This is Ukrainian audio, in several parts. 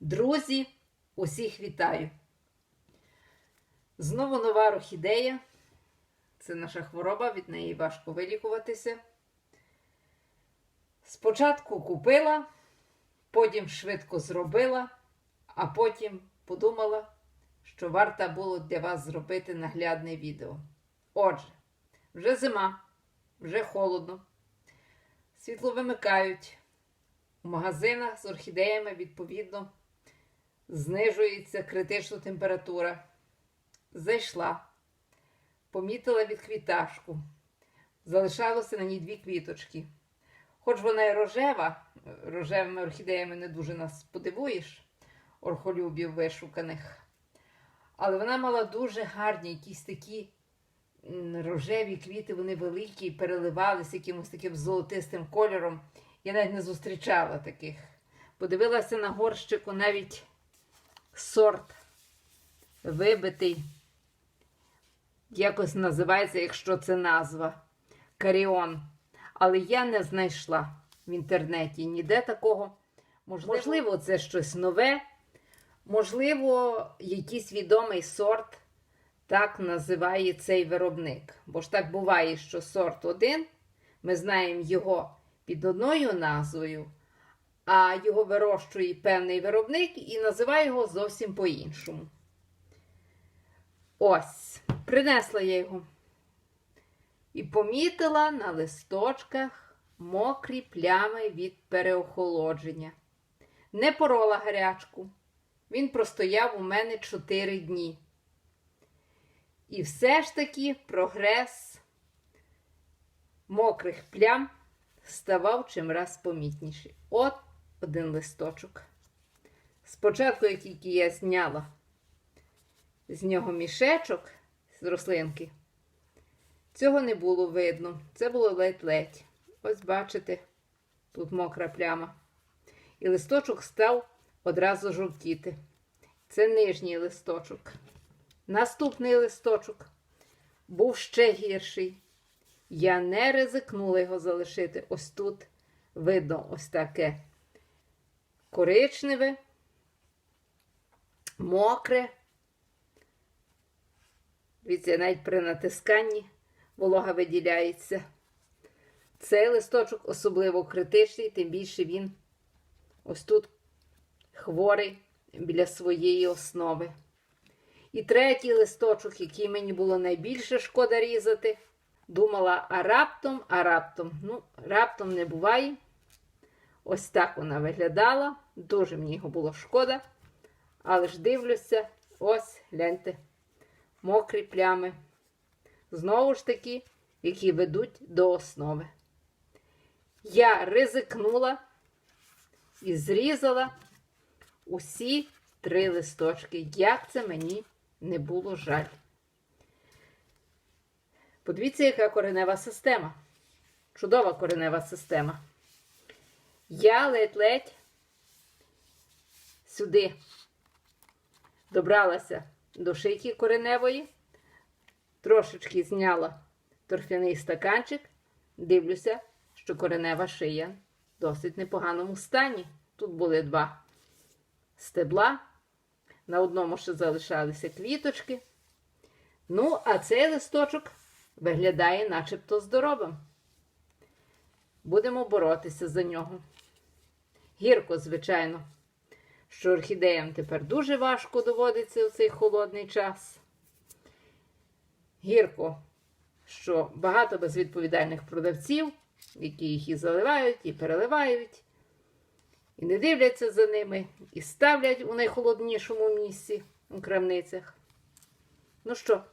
Друзі, усіх вітаю! Знову нова орхідея. Це наша хвороба, від неї важко вилікуватися. Спочатку купила, потім швидко зробила, а потім подумала, що варто було для вас зробити наглядне відео. Отже, вже зима, вже холодно, світло вимикають. У магазинах з орхідеями, відповідно, знижується критична температура. Зайшла, помітила відквіташку. Залишалося на ній дві квіточки. Хоч вона і рожева, рожевими орхідеями не дуже нас подивуєш, орхолюбів вишуканих. Але вона мала дуже гарні, якісь такі рожеві квіти, вони великі, переливалися якимось таким золотистим кольором. Я навіть не зустрічала таких. Подивилася на горщику навіть сорт вибитий. Якось називається, якщо це назва. Каріон. Але я не знайшла в інтернеті ніде такого. Можливо, це щось нове. Можливо, якийсь відомий сорт так називає цей виробник. Бо ж так буває, що сорт один, ми знаємо його під одною назвою, а його вирощує певний виробник і називає його зовсім по-іншому. Ось, принесла я його. І помітила на листочках мокрі плями від переохолодження. Не порола гарячку. Він простояв у мене 4 дні. І все ж таки прогрес мокрих плям ставав чимраз помітніший. От один листочок. Спочатку, як тільки я зняла з нього мішечок з рослинки, цього не було видно. Це було ледь-ледь. Ось бачите, тут мокра пляма. І листочок став одразу жовтіти. Це нижній листочок. Наступний листочок був ще гірший. Я не ризикнула його залишити. Ось тут видно ось таке коричневе, мокре. Дивіться, навіть при натисканні волога виділяється. Цей листочок особливо критичний, тим більше він ось тут хворий біля своєї основи. І третій листочок, який мені було найбільше шкода різати, думала, а раптом, а раптом. Ну, раптом не буває. Ось так вона виглядала. Дуже мені його було шкода. Але ж дивлюся, ось, гляньте, мокрі плями. Знову ж таки, які ведуть до основи. Я ризикнула і зрізала усі три листочки. Як це мені не було жаль. Подивіться, яка коренева система. Чудова коренева система. Я ледь-ледь сюди добралася до шийки кореневої, трошечки зняла торфяний стаканчик, дивлюся, що коренева шия в досить непоганому стані. Тут були два стебла, на одному ще залишалися квіточки. Ну, а цей листочок виглядає начебто здоровим. Будемо боротися за нього. Гірко, звичайно, що орхідеям тепер дуже важко доводиться у цей холодний час. Гірко, що багато безвідповідальних продавців, які їх і заливають, і переливають, і не дивляться за ними, і ставлять у найхолоднішому місці у крамницях. Ну що,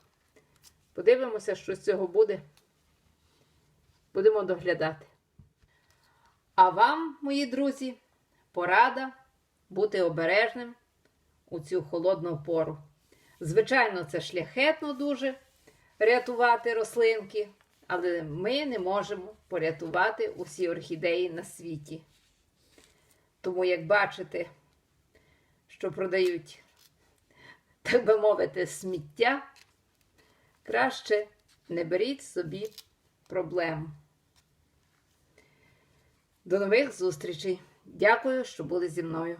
подивимося, що з цього буде. Будемо доглядати. А вам, мої друзі, порада бути обережним у цю холодну пору. Звичайно, це шляхетно дуже рятувати рослинки, але ми не можемо порятувати усі орхідеї на світі. Тому, як бачите, що продають, так би мовити, сміття, краще не беріть собі проблему. До нових зустрічей. Дякую, що були зі мною.